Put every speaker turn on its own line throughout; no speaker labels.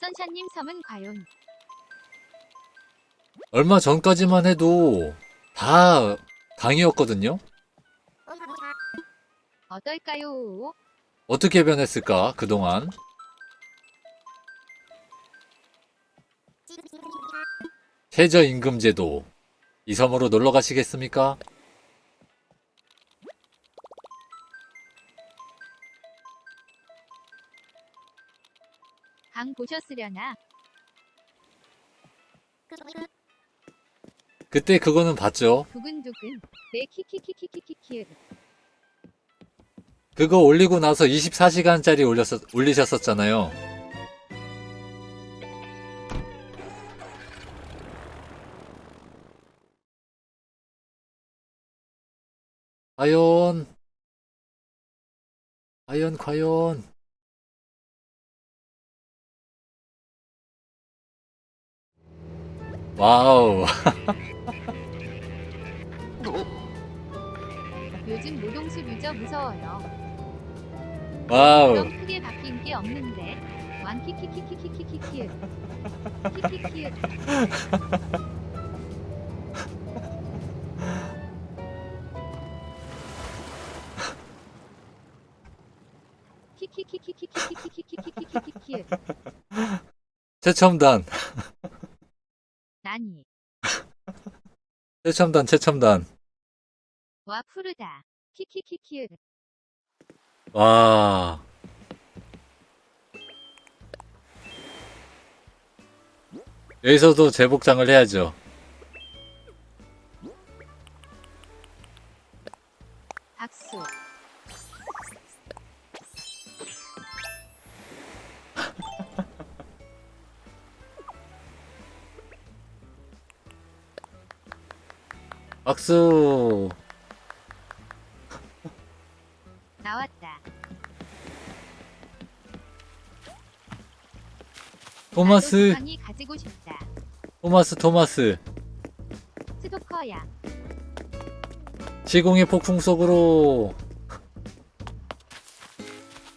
선샤님 섬은 과연
얼마 전까지만 해도 다 강이었거든요?
어떨까요?
어떻게 변했을까, 그동안? 최저임금제도. 이 섬으로 놀러 가시겠습니까?
강 보셨으려나?
그때 그거는 봤죠.
두근두근 내 키키키키키키키
그거 올리고 나서 24시간짜리 올렸었, 올리셨었잖아요. 과연, 과연, 과연. 와우,
요즘 노동수 유저 무서워요.
와우.
그럼 크게 바뀐 게 없는데 완 키키키키키키키키 키 키키 키 키키키키키키키키키키키
최첨단,
나니
최첨단, 최첨단.
와 푸르다 키키키키
와. 여기서도 재복장을 해야죠.
박수
박수.
나왔다
토마스,
가지고 싶다
토마스, 토마스.
스토커야
시공의 폭풍 속으로.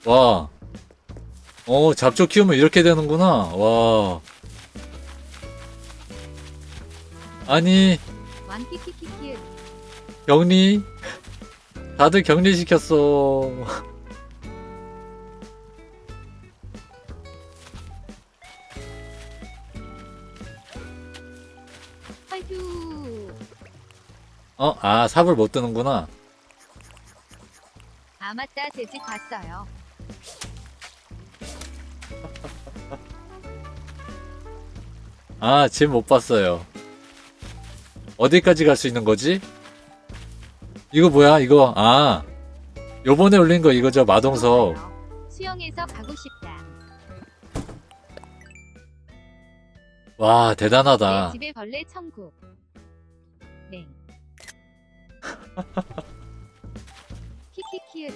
와. 어, 잡초 키우면 이렇게 되는구나. 와. 아니,
완 키키키키
격리. 다들 격리시켰어. 어, 아, 삽을 못 뜨는구나.
아 맞다 제집 갔어요
아, 집 못 봤어요. 어디까지 갈 수 있는 거지? 이거 뭐야, 이거. 아. 요번에 올린 거 이거죠, 마동석.
수영해서 가고 싶다
와,
내
대단하다.
집에 벌레 천국 네 키키키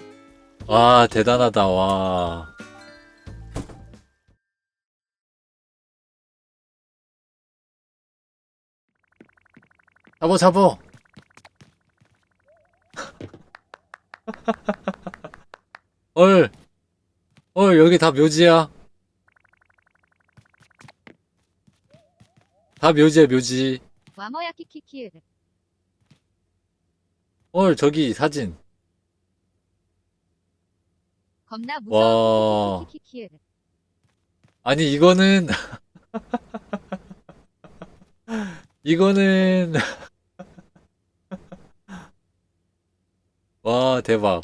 와, 대단하다, 와. 잡어, 잡어. 얼. 얼, 여기 다 묘지야. 다 묘지야, 묘지.
키키키
얼, 저기 사진.
겁나
와.
무서워 키키키키
아니, 이거는. 이거는. 와, 대박.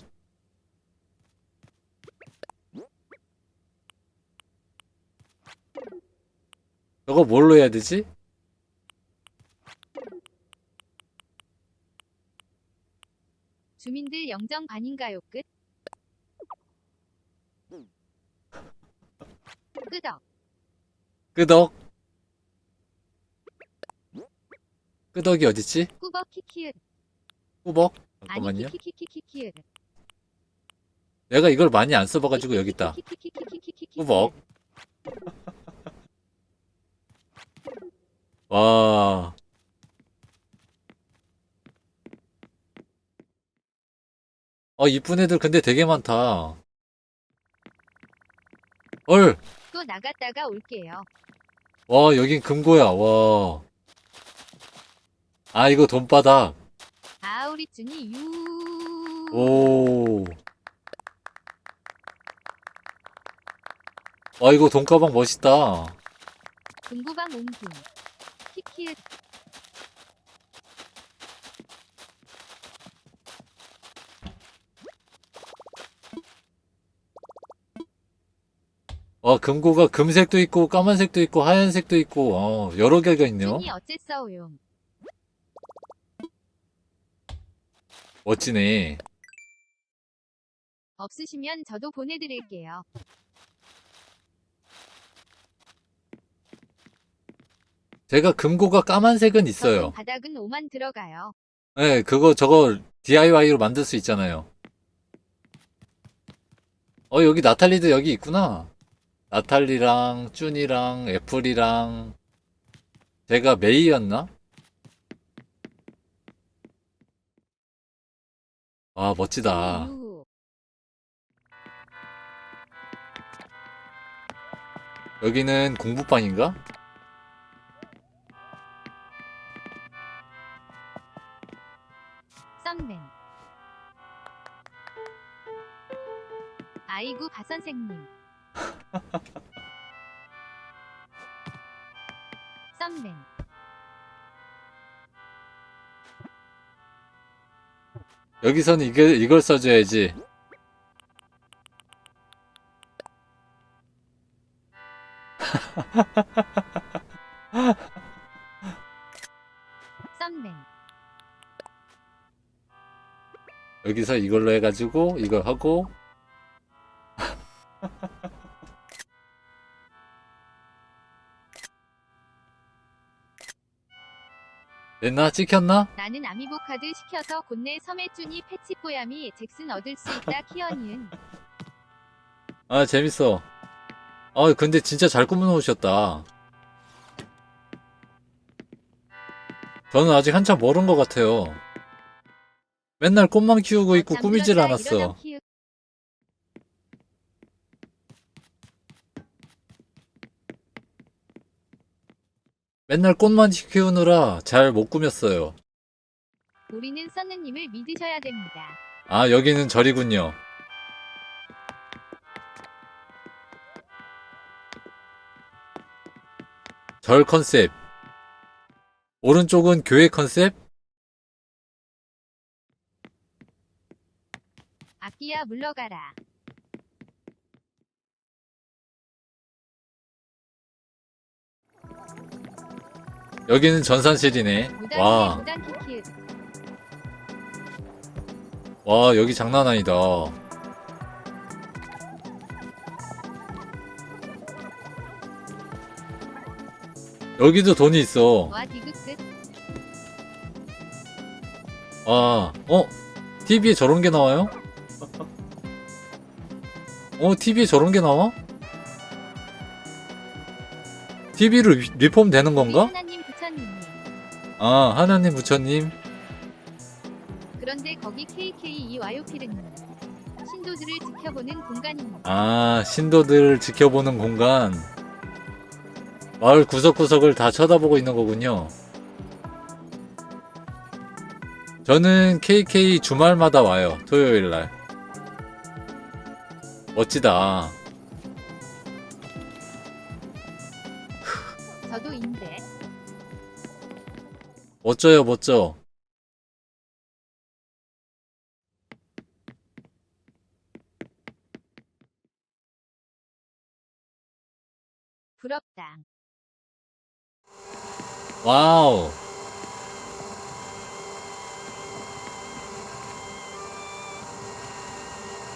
저거 뭘로 해야 되지?
주민들 영정 반인가요 끝 끄덕
끄덕. 끄덕이 어딨지?
꾸벅 키키
꾸벅? 잠깐만요. 내가 이걸 많이 안 써봐가지고 여기 있다. 꾸벅. 와. 어, 이쁜 애들 근데 되게 많다. 헐!
또 나갔다가 올게요.
와, 여긴 금고야, 와. 아, 이거 돈바닥.
아 우리 준이 유.
오. 와, 이거 돈가방 멋있다.
금구방 옹기. 키키읓.
와, 금고가 금색도 있고, 까만색도 있고, 하얀색도 있고, 어, 여러 개가 있네요.
준이 어째싸워요.
멋지네.
없으시면 저도 보내드릴게요.
제가 금고가 까만색은 있어요.
바닥은 5만 들어가요.
네, 그거 저거 DIY로 만들 수 있잖아요. 어, 여기 나탈리도 여기 있구나. 나탈리랑 쭈니랑 애플이랑 제가 메이였나? 와, 멋지다.
유.
여기는 공부방인가?
썸맨. 아이고 바 선생님. 썸맨.
여기서는 이게, 이걸 써줘야지. 여기서 이걸로 해가지고 이걸 하고 됐나? 찍혔나?
나는 아미보 카드 시켜서 곧내 섬의 쭈니 패치 뽀야미 잭슨 얻을 수 있다 키어니은.
아 재밌어 아 근데 진짜 잘 꾸며놓으셨다 저는 아직 한참 멀은 것 같아요 맨날 꽃만 키우고 있고 꾸미질 않았어
일어나 키읔.
맨날 꽃만 키우느라 잘 못 꾸몄어요
우리는 썬느님을 믿으셔야 됩니다.
아 여기는 절이군요 절 컨셉 오른쪽은 교회 컨셉
악기야 물러가라.
여기는 전산실이네 와. 와 여기 장난 아니다 여기도 돈이 있어. 아, 어? TV에 저런 게 나와요? 어, TV에 저런 게 나와? TV로 리폼 되는 건가? 아, 하나님 부처님.
그런데 거기 KK이 와요피르님. 신도들을 지켜보는 공간입니다.
아, 신도들 지켜보는 공간. 마을 구석구석을 다 쳐다보고 있는 거군요. 저는 KK 주말마다 와요. 토요일 날. 멋지다.
저도 인데.
멋져요, 멋져.
부럽다.
와우.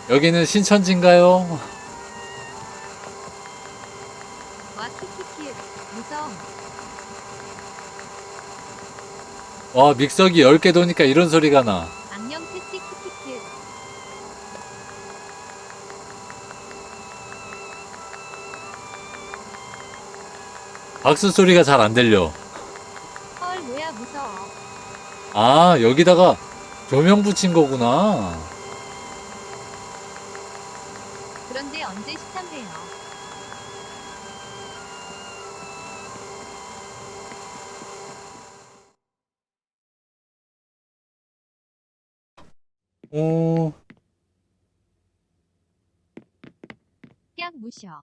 여기는 신천지인가요?
와 키키키읓. 무서움.
와, 믹서기 10개 도니까 이런 소리가 나.
악령 패치 키키키읓.
박수 소리가 잘 안 들려.
헐 뭐야 무서워.
아, 여기다가 조명 붙인 거구나.
그런데 언제 시참해요?
오,
그냥 무셔.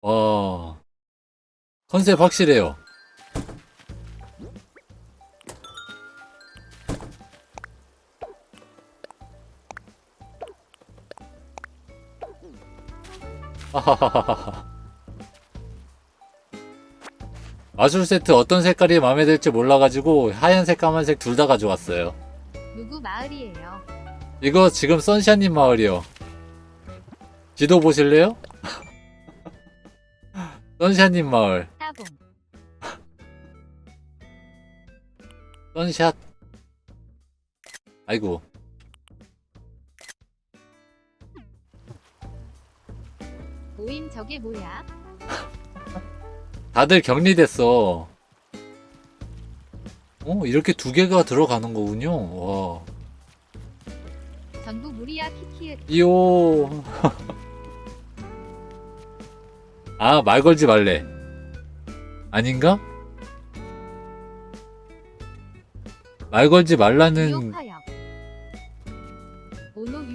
와. 컨셉 확실해요. 하하하하하. 마술 세트 어떤 색깔이 마음에 들지 몰라가지고 하얀색, 까만색 둘 다 가져왔어요.
누구 마을이에요?
이거 지금 선샤님 마을이요. 지도 보실래요? 선샤님 마을.
따봉.
선샷. 아이고.
모임 저게 뭐야?
다들 격리됐어. 어, 이렇게 두 개가 들어가는 거군요. 와.
전부 무리야 키키읒.
이요. 아, 말 걸지 말래. 아닌가? 말 걸지 말라는.
오노.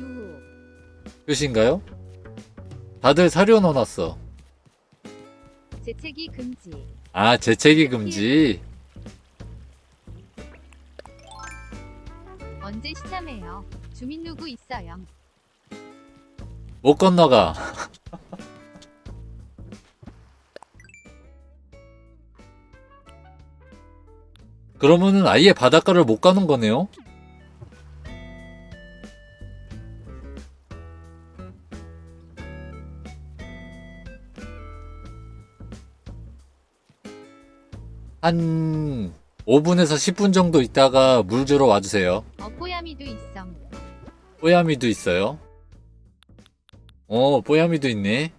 뜻인가요? 다들 사료 넣어놨어.
재채기 금지.
아, 재채기 금지.
언제 시참해요? 주민 누구 있어요?
못 건너가. 그러면은 아예 바닷가를 못 가는 거네요? 한 5분에서 10분 정도 있다가 물 주러 와주세요.
어 꼬야미도 있어.
뽀야미도 있어요. 어, 뽀야미도 있네.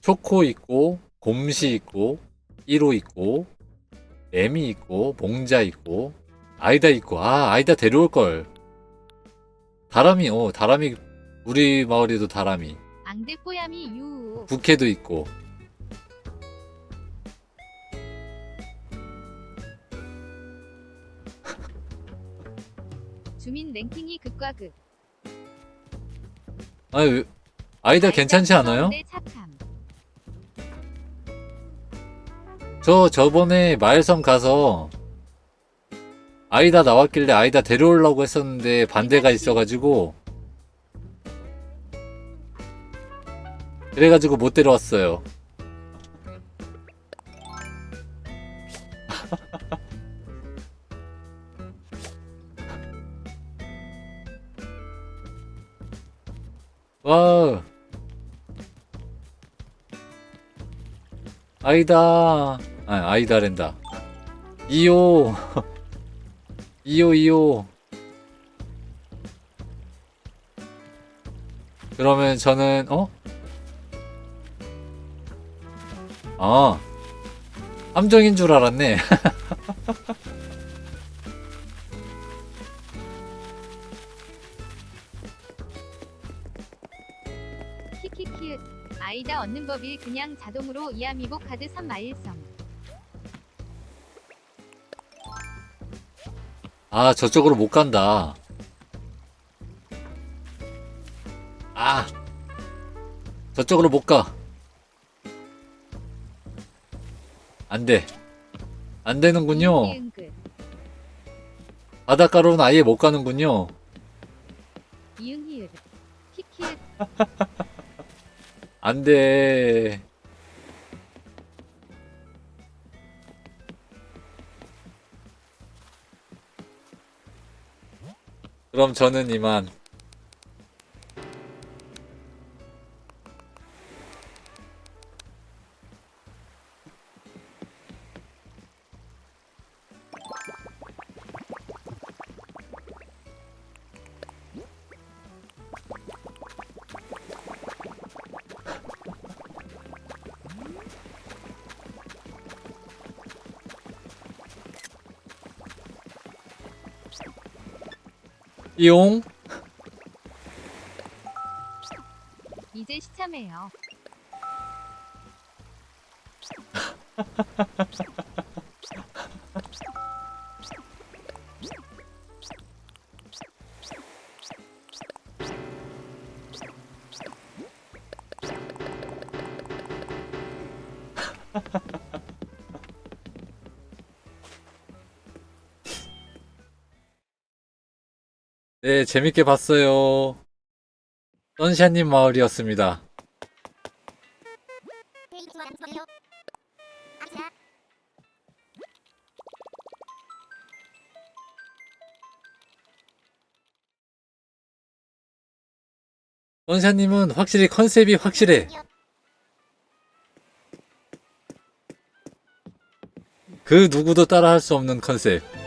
초코 있고, 곰시 있고, 1호 있고, 애미 있고, 봉자 있고, 아이다 있고, 아, 아이다 데려올걸. 다람이, 어, 다람이, 우리 마을에도 다람이.
앙대 꼬야미 유호.
부캐도 있고.
랭킹이 극과 극.
아, 왜- 아이다 괜찮지 않아요? 저 저번에 마을섬 가서 아이다 나왔길래 아이다 데려오려고 했었는데 반대가 있어가지고 그래가지고 못 데려왔어요. 와. 아이다. 아 아이다 랜다. 이요 이요 이요 그러면 저는 어? 아. 함정인 줄 알았네
아이다 얻는 법이 그냥 자동으로 이아미보 카드 3마일섬.
아 저쪽으로 못 간다 아 저쪽으로 못가 안돼 안 되는군요
이응긋.
바닷가로는 아예 못 가는군요
이응히읒. 키키읒.
안 돼. 그럼 저는 이만 이용
이제 시참해요.
네, 재밌게 봤어요. 선샤님 마을이었습니다. 선샤님은 확실히 컨셉이 확실해. 그 누구도 따라할 수 없는 컨셉.